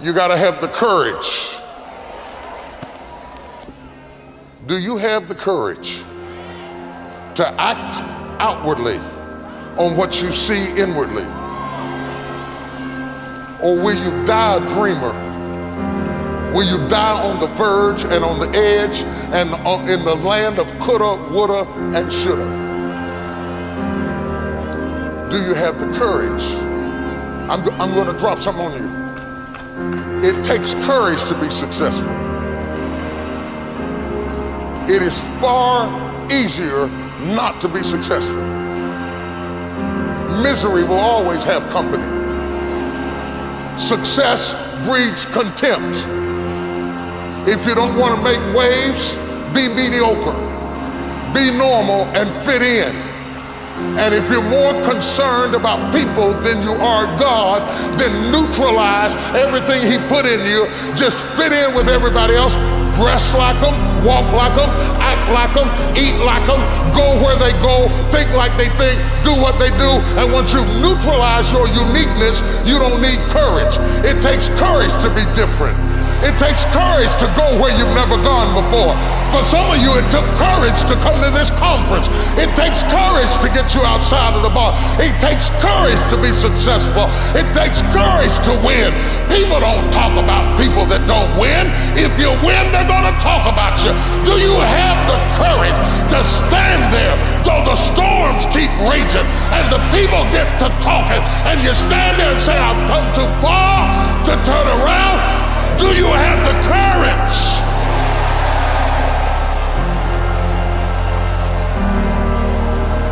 you got to have the courage. Do you have the courage to act outwardly on what you see inwardly? Or will you die a dreamer? Will you die on the verge and on the edge and uh, in the land of coulda, woulda, and shoulda? Do you have the courage? I'm, I'm going to drop something on you. It takes courage to be successful. It is far easier not to be successful. Misery will always have company. Success breeds contempt. If you don't want to make waves, be mediocre, be normal, and fit in. And if you're more concerned about people than you are God, then neutralize everything He put in you. Just fit in with everybody else dress like them, walk like them, act like them, eat like like they think, do what they do. And once you've neutralized your uniqueness, you don't need courage. It takes courage to be different. It takes courage to go where you've never gone before. For some of you, it took courage to come to this conference. It takes courage to get you outside of the box. It takes courage to be successful. It takes courage to win. People don't talk about people that don't win. If you win, they're going to talk about you. Do you have the and the people get to talking and you stand there and say,